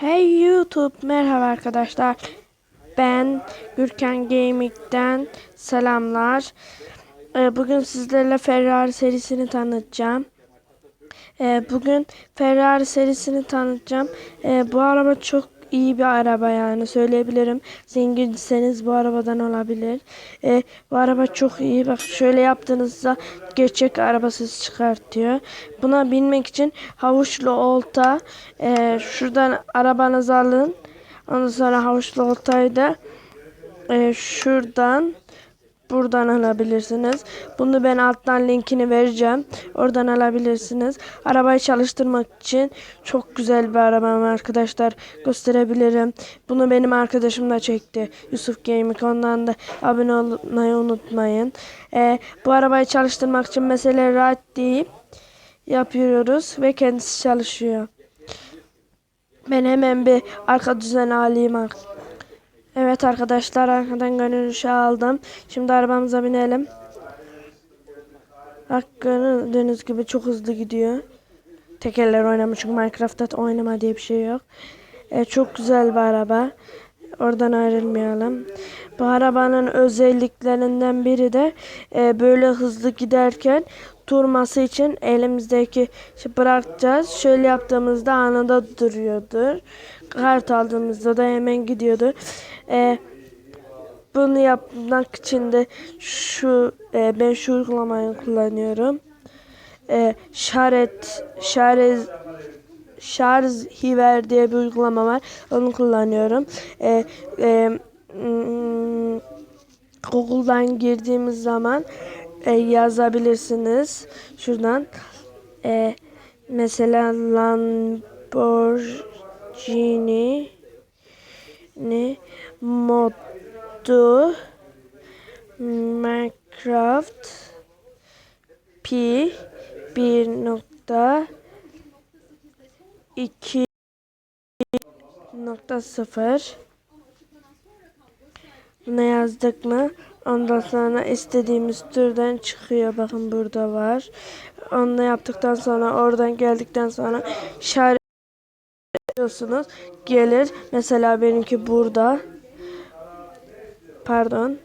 Hey YouTube merhaba arkadaşlar. Ben Gürkan Gaming'den selamlar. Ee, Bugün sizlerle Ferrari serisini tanıtacağım. Ee, Bugün Ferrari serisini tanıtacağım. Ee, Bu araba çok iyi bir araba yani söyleyebilirim. Zenginseniz bu arabadan olabilir. Ee, Bu araba çok iyi. Bak şöyle yaptığınızda gerçek arabasız çıkartıyor. Buna binmek için havuçlu olta e, şuradan arabanızı alın. Ondan sonra havuçlu oltayı da e, şuradan buradan alabilirsiniz. Bunu ben alttan linkini vereceğim. Oradan alabilirsiniz. Arabayı çalıştırmak için çok güzel bir arabam arkadaşlar. Gösterebilirim. Bunu benim arkadaşım da çekti. Yusuf Gaming. Ondan da abone olmayı unutmayın. E, bu arabayı çalıştırmak için mesela rahat deyip yapıyoruz ve kendisi çalışıyor. Ben hemen bir arka düzen alayım. ar- Evet arkadaşlar arkadan görünüşü aldım. Şimdi arabamıza binelim. Bak gördüğünüz gibi çok hızlı gidiyor. Tekerler oynamış çünkü Minecraft'ta oynama diye bir şey yok. E, çok güzel bir araba. Oradan ayrılmayalım. Bu arabanın özelliklerinden biri de e, böyle hızlı giderken durması için elimizdeki şey bırakacağız. Şöyle yaptığımızda anında duruyordur. Kart aldığımızda da hemen gidiyordur. E, bunu yapmak için de şu e, ben şu uygulamayı kullanıyorum. E, şaret şarj şarj hiver diye bir uygulama var. Onu kullanıyorum. E, e, mm, Google'dan girdiğimiz zaman e, yazabilirsiniz. Şuradan e, mesela Lamborghini ne modu Minecraft P 1.2 nokta sıfır Buna yazdık mı? Ondan sonra istediğimiz türden çıkıyor. Bakın burada var. Onu yaptıktan sonra oradan geldikten sonra işaretliyorsunuz. Gelir. Mesela benimki burada. Pardon.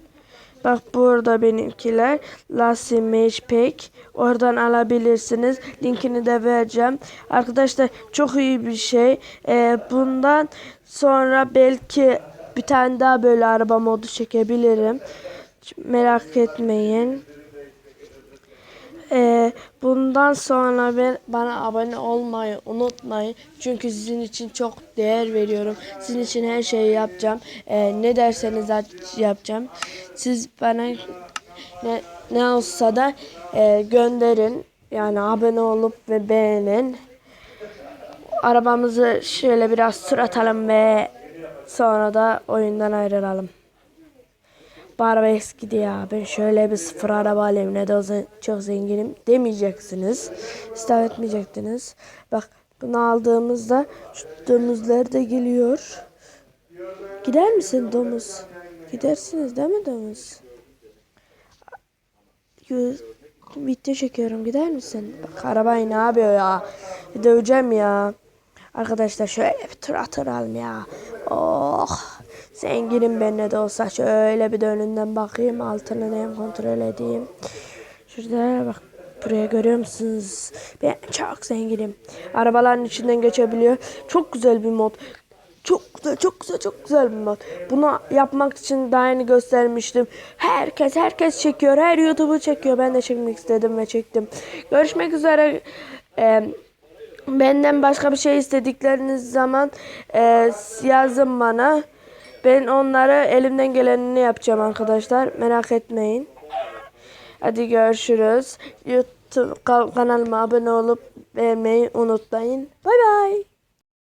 Bak burada benimkiler. Lassie Mage Pack. Oradan alabilirsiniz. Linkini de vereceğim. Arkadaşlar çok iyi bir şey. Ee, bundan sonra belki bir tane daha böyle araba modu çekebilirim. Merak etmeyin. Ee, bundan sonra ben bana abone olmayı unutmayın. Çünkü sizin için çok değer veriyorum. Sizin için her şeyi yapacağım. Ee, ne derseniz yapacağım. Siz bana ne, ne olsa da e, gönderin. Yani abone olup ve beğenin. Arabamızı şöyle biraz tur atalım ve sonra da oyundan ayrılalım. Araba eskidi ya. Ben şöyle bir sıfır araba alayım. Ne de olsa çok zenginim demeyeceksiniz. İstaf etmeyecektiniz. Bak bunu aldığımızda şu domuzlar da geliyor. Gider misin domuz? Gidersiniz değil mi domuz? Video çekiyorum. Gider misin? Bak arabayı ne yapıyor ya? Döveceğim ya. Arkadaşlar şöyle bir tur atalım ya. Oh. Zenginim ben ne de olsa şöyle bir de önünden bakayım. Altını neyim kontrol edeyim. Şurada bak. Buraya görüyor musunuz? Ben çok zenginim. Arabaların içinden geçebiliyor. Çok güzel bir mod. Çok güzel, çok güzel, çok güzel bir mod. Bunu yapmak için daha yeni göstermiştim. Herkes, herkes çekiyor. Her YouTuber çekiyor. Ben de çekmek istedim ve çektim. Görüşmek üzere. Ee, benden başka bir şey istedikleriniz zaman e, yazın bana. Ben onlara elimden gelenini yapacağım arkadaşlar. Merak etmeyin. Hadi görüşürüz. YouTube kanalıma abone olup beğenmeyi unutmayın. Bay bay.